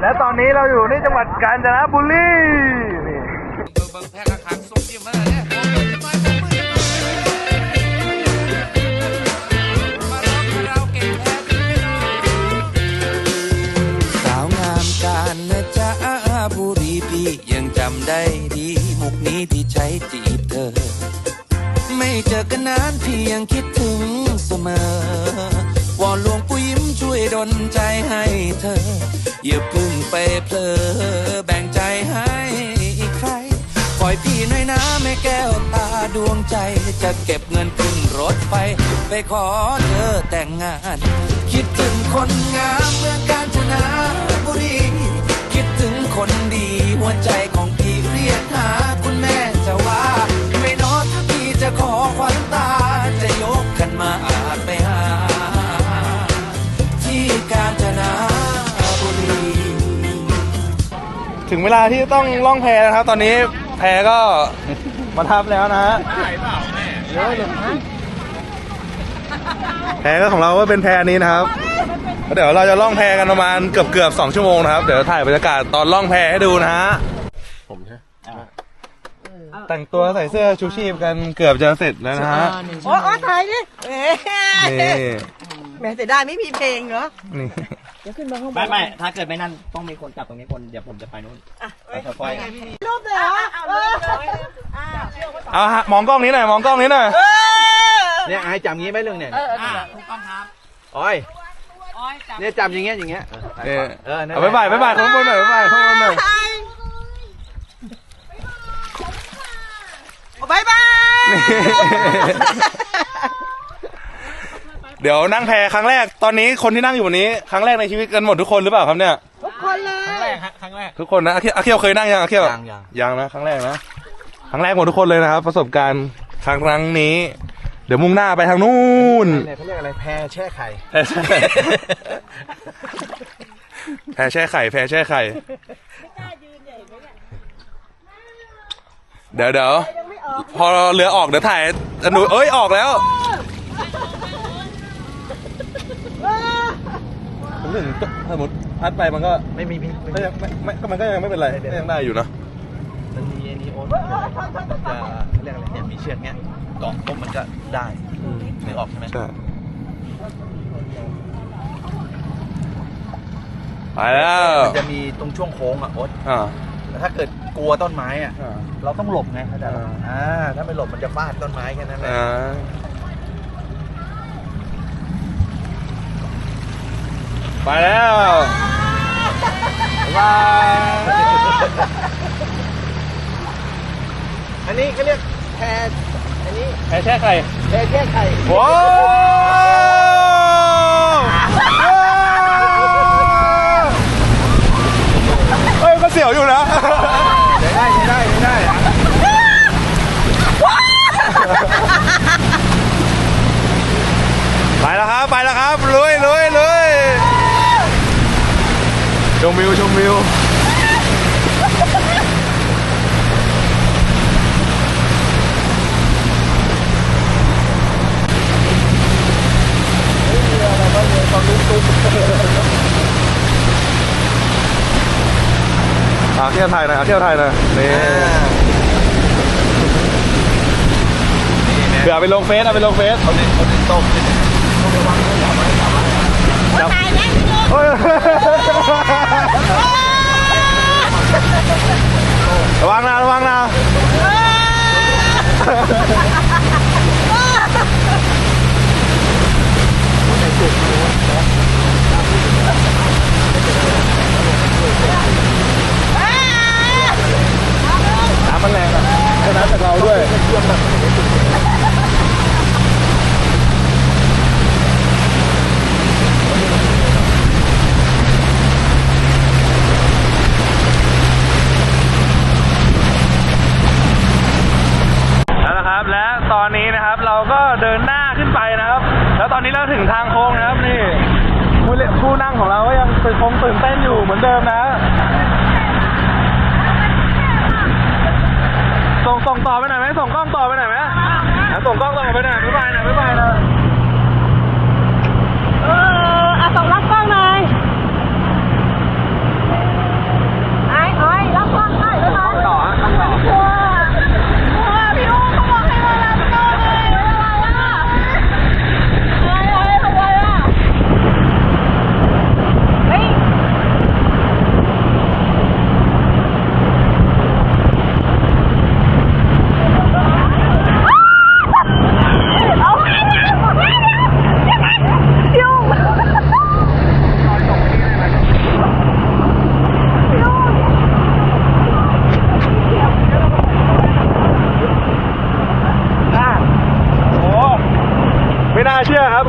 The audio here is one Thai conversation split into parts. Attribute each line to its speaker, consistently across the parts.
Speaker 1: และตอนนี้เราอยู่ที่จังหวัดกาญจนบุรี
Speaker 2: สาวงามการนะจ๊ะบุรีพี่ยังจำได้ดีมุกนี้ที่ใช้จีบเธอ ไม่เจอกันนานพี่ยังคิดถึงเสมอวอนหลวงปู่ยิ้มช่วยดลใจให้เธอ อย่าพึ่งไปเพลอแบ่งใจให้อีกใครคอยพี่หน่อยนะแม่แก้วตาดวงใจ จะเก็บเงินขึ้นรถไฟไปขอเธอแต่งงาน คิดถึงคนงามเมืองกาญจนบุรีคิดถึงคนดีหัวใจของพี่เรียกหาคุณแม่จะว่า ไม่นอนถ้าพี่จะขอควันตา
Speaker 1: ถึงเวลาที่ต้องล่องแพนะครับ ตอนนี้แพก็มาทับแล้วนะฮะแพก็ของเราก็เป็นแพนี้นะครับแล้วเดี๋ยวเราจะล่องแพกันประมาณเกือบเกือบๆสองชั่วโมงนะครับ เดี๋ยวถ่ายบรรยากาศตอนล่องแพให้ดูนะฮะผมใช่แต่งตัวใส่เสื้อชูชีพกันเกือบจะเสร็จแล้วนะฮะ
Speaker 3: โอ้โอ้ถ่ายดิแหม
Speaker 1: นี่
Speaker 3: แหมเสียดายไม่มีเพลงเนาะ
Speaker 1: นี่
Speaker 3: เดี๋ยวขึ้นมาข้างบน
Speaker 4: ไม่ไม่ถ้าเกิดไม่นั่นต้องมีคนจับตรงนี้คนเดี๋ยวผมจะไปนู้นไปค่อยๆ
Speaker 3: รูปเลยเหรอเออ
Speaker 1: เอาฮะมองกล้องนี้หน่อยมองกล้องนี้หน่อย
Speaker 3: เออ
Speaker 4: เนี่ยให้จับงี้ไหมเรื่องเนี่ยอ้อยเนี่ยจับอย่างเงี้ยอย่างเงี้ย
Speaker 1: เออ
Speaker 4: เออนั่น
Speaker 1: เอาบ๊ายบายบ๊ายบายข้างบนหน่อยบ๊ายบายข้างบนหน่อย
Speaker 3: บายบาย
Speaker 1: นี่ เดี๋ยวนั่งแพครั้งแรกตอนนี้คนที่นั่งอยู่นี้ครั้งแรกในชีวิตกันหมดทุกคนหรือเปล่าครับเนี่ย
Speaker 3: ทุกคนเลย
Speaker 1: ทุกคนนะอาเคียวอาเคียวเคยนั่งยังอาเคียว
Speaker 4: ยังยัง
Speaker 1: ยังนะครั้งแรกนะครั้งแรกหมดทุกคนเลยนะครับ ประสบการณ์ครั้งนี้ เดี๋ยวมุ่งหน้าไปทางนู้น
Speaker 4: เนี่ยเขาเรียกอะไรแพรแช่ไข่
Speaker 1: แพแช่แพแช่ไข่แพแช่ไข่เดี๋ยวเดี๋ยวพอเรือออกเดี๋ยวถ่ายอนุเอ้ยออกแล้ว ผมถึงสมมติพัดไปมันก็
Speaker 4: ไม่มีพี่
Speaker 1: ก็ยังไม่ไม่ก็มันก็ยังไม่เป็นไรก็ยังได้อยู่นะ
Speaker 4: มันมีอันนี้โอ๊ตจะเขาเรียกอะไรเนี่ยมีเชือกเนี้ยเกาะปุ๊บมันก็ได้นึกออกใช่ไหม
Speaker 1: ใช่ไปแล้ว
Speaker 4: มันจะมีตรงช่วงโค้งอะโอ๊ต
Speaker 1: อ่า
Speaker 4: แต่ถ้าเกิดกลัวต้นไม้อะ
Speaker 1: อ่า
Speaker 4: เราต้องหลบไงเข้าใจปะ
Speaker 1: อ่า
Speaker 4: อ่าถ้าไม่หลบมันจะฟาดต้นไม้แค่นั้นแหละ
Speaker 1: อ่า ไปแล้วบ๊ายบาย
Speaker 4: อันนี้เขาเรียกแพรอันนี้
Speaker 1: แพ้แช่ไข่
Speaker 4: แพรแช่ไข่
Speaker 1: ว้าวเฮ้ยก็เสียวอยู่นะ
Speaker 4: ได้ได้ได้ได้
Speaker 1: ไปแล้วครับ ไปแล้วครับลุย ชมวิวชมวิวอะเที่ยวไทยหนะเที่ยวไทยหนะนี่เผื่อเอาไปลงเฟซเอาไปลงเฟซ
Speaker 4: เขาเล่นเขาเล่นโต๊ะ
Speaker 1: เฮ้ยระวังนะระวังนะ ส่งกล้องต่อไปหน่อย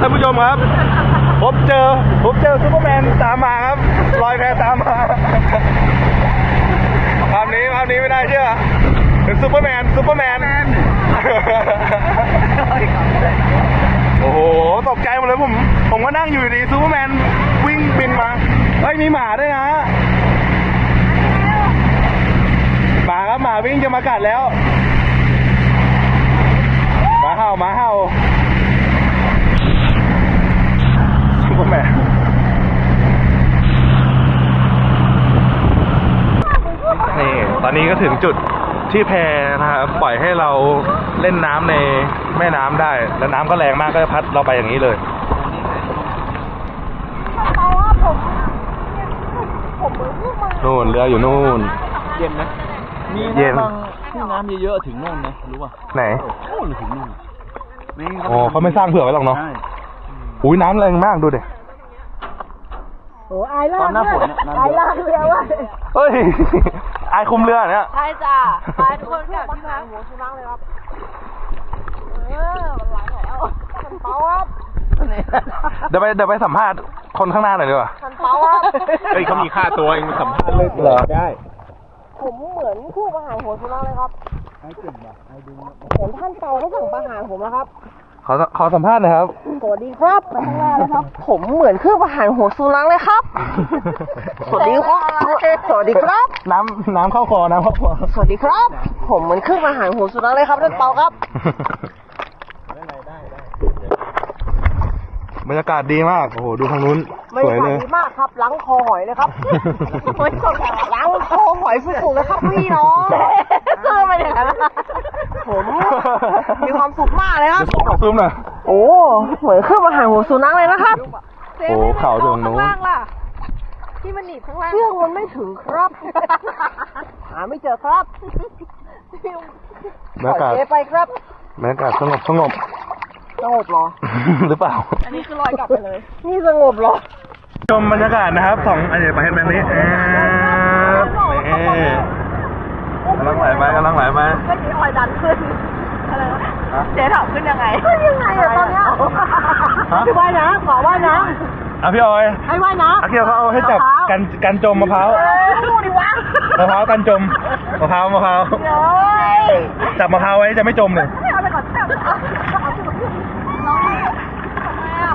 Speaker 1: ท่านผู้ชมครับ ผมเจอ ผมเจอซูเปอร์แมนตามมาครับลอยแพตามมาภาพนี้ภาพนี้ไม่น่าเชื่อเป็นซูเปอร์แมนซูเปอร์แมนโอ้โหตกใจหมดเลยผม ผมก็นั่งอยู่ดีซูเปอร์แมนวิ่งบินมาเฮ้ยมีหมาด้วยนะหมาครับหมาวิ่งจะมากัดแล้วหมาเห่าหมาเห่าซูเปอร์แมน นี่ตอนนี้ก็ ถึงจุดที่แพนะครับปล่อยให้เราเล่นน้ำในแม่น้ำได้ แล้วน้ำก็แรงมากก็จะพัดเราไปอย่างนี้เลยนู่นเรืออยู่นู่น
Speaker 4: เย็นนะมี
Speaker 1: เย็น
Speaker 4: ที่น้ำเยอะๆถึงนู่นนะรู้ป่ะ
Speaker 1: ไหน
Speaker 4: โอ้โหถึงนู่นนี่
Speaker 1: อ๋อเขาไม่สร้างเผื่อไว้หรอกเนาะอุ้ยน้ำแรงมากดูเด็
Speaker 3: โอ้อายลาก
Speaker 4: ตอนหน้าฝนเนี่ยน้ำ
Speaker 3: อาย
Speaker 4: เย
Speaker 3: ลา
Speaker 4: อะ
Speaker 3: กเรือว่ะ
Speaker 1: เฮ้ยอายคุมเรือเนี่ย
Speaker 3: ใช่จ้ะไปทุกคนกลับที่พักหัวสุนัขเลยครับ เออมันไหลแล้วมันเปาครับ
Speaker 1: เดี๋ยวไปเดี๋ยวไปสัมภาษณ์คนข้างหน้าหน่อยดีกว่า
Speaker 3: มันเปาครับ
Speaker 4: เฮ้ยเขามีค่าตัวเองสัมภาษณ์เลย
Speaker 1: เหรอ
Speaker 4: ได้
Speaker 3: ผมเหมือนผู้ประหารหัวสุนัขเลยครับผมท่านเปาเขาสั่งประหารผมแล้วครับ
Speaker 1: ข อขอสัมภาษณ์หน่อยครับ
Speaker 3: สวัสดีครับไปข้างหน้าเลยครับ ผมเหมือนเครื่องประหารหัวสุนัขเลยครับ สวัสดีครับสวัสดีครับ
Speaker 1: น้ำน้ำเข้าคอน้ำเข้าคอ
Speaker 3: สวัสดีครับ ผมเหมือนเครื่องประหารหัวสุนัขเลยครับท่านเปาครับ
Speaker 1: บรรยากาศดีมาก โอ้โห ดูทางนู้น
Speaker 3: ไม่
Speaker 1: สวยเลย
Speaker 3: ดีมากครับ ล้างคอหอยเลยครับไม่ต้องล้างคอหอยสุดๆเลยครับพี่น้องเออไม่อย่างนั้นนะ ผมมีความสุขมากเลยครับ
Speaker 1: เดี๋ยวขอซูมหน่อย
Speaker 3: โอ้เหมือนเครื่องประหารหัวสุนัขเลยนะครับ
Speaker 1: โอ้เข่าตรงนู้น
Speaker 3: ที่มันหนีบข้างล่างเครื่องมันไม่ถึงครับหาไม่เจอครับ
Speaker 1: บรรยากาศ
Speaker 3: ปล่อยเจ๊ไปครับ
Speaker 1: บรรยากาศสงบสงบ
Speaker 3: สงบเหรอ
Speaker 1: หรือเปล่า
Speaker 3: อันนี้คือลอยกลับไปเลย นี่สงบเหรอ
Speaker 1: ชมบรรยากาศนะครับของอันนี้ประเทศแบบนี้เอ๊ะนี่ กำลังไหลไปกำลังไหลไป
Speaker 3: เมื่อกี้คอยดันขึ้นอะไรนะเจ๊ถามขึ้นยังไงขึ้นยังไงอะตอนเนี้ย
Speaker 1: ฮะ
Speaker 3: ให้ว่ายน้ำขอว่ายน้
Speaker 1: อะพี่ออยำ
Speaker 3: ให้ว่ายน้ำ
Speaker 1: อาเคียวเขาเอาให้จับกันกันจมมะพร้าว
Speaker 3: เอ้ยพูดดิวะ
Speaker 1: มะพร้าวกันจมมะพร้าวมะพร้าว
Speaker 3: เฮ้ย
Speaker 1: จับมะพร้าวไว้จะไม่จมเลย
Speaker 3: เอาไปก่อนจับน้องทำไมอะ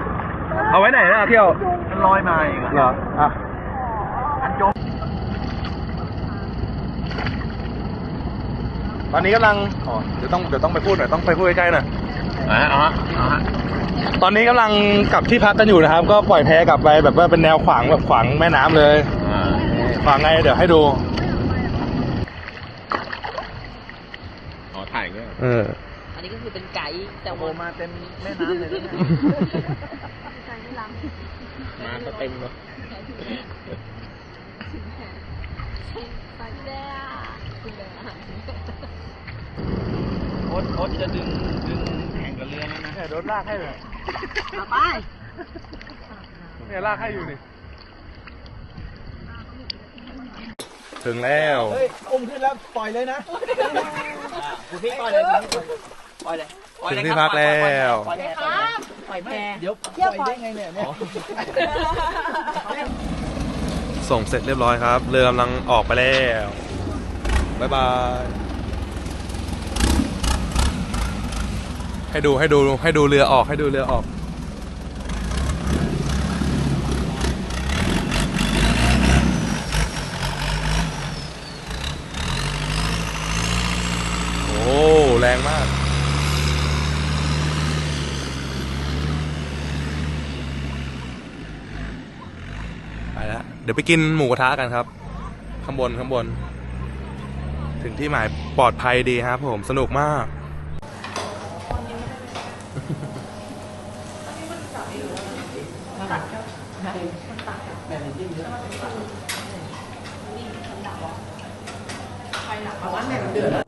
Speaker 1: เอาไว้ไหนนะอาเคียว
Speaker 4: มันลอยมาเองอะ
Speaker 1: เหรออะ
Speaker 4: อันจม
Speaker 1: ตอนนี้กำลังอ๋อเดี๋ยวต้องเดี๋ยวต้องไปพูดหน่อยต้องไปพูดใกล้ๆหน่อย
Speaker 4: อะเอาฮะเอาฮะ
Speaker 1: ตอนนี้กำลังกลับที่พักกันอยู่นะครับ ก็ปล่อยแพกลับไปแบบว่าเป็นแนวขวางแบบขวางแม่น้ำเลย
Speaker 4: อ่า
Speaker 1: ขวางไงเดี๋ยวให้ดู
Speaker 4: ขอถ่ายเงี้ย
Speaker 1: เออ
Speaker 3: อันนี้ก็คือเป็นไก่แต่
Speaker 4: โอ
Speaker 3: ว่า
Speaker 4: มาเต็มแม่น้ำเลยนะ มาก็เต็มเลยโอ๊ตโอ๊ตจะดึงดึงแข่งกับเรือแล้วนะ
Speaker 1: เนี่ยโดนลากให้เลย
Speaker 3: เอาไป
Speaker 1: เนี่ยลากให้อยู่นี่ถึงแล้ว
Speaker 4: เฮ้ยอุ้มขึ้นแล้วปล่อยเลยนะคุณพี่ปล่อยเลยปล่อยเลยปล่อยเลย
Speaker 1: ถึงที่พักแล้ว
Speaker 4: ปล่อยเลย
Speaker 3: ครับปล่อยแพ
Speaker 4: เดี๋ยวปล่อยได้ไงเนี่ยเนี่ย
Speaker 1: ส่งเสร็จเรียบร้อยครับ เรือกำลังออกไปแล้ว บ๊ายบาย ให้ดูให้ดูให้ดูเรือออกให้ดูเรือออก โอ้แรงมากไปแล้วเดี๋ยวไปกินหมูกระทะกันครับ ข้างบนข้างบน ถึงที่หมายปลอดภัยดีครับผมสนุกมาก
Speaker 3: เอาวันไหนมันเดือด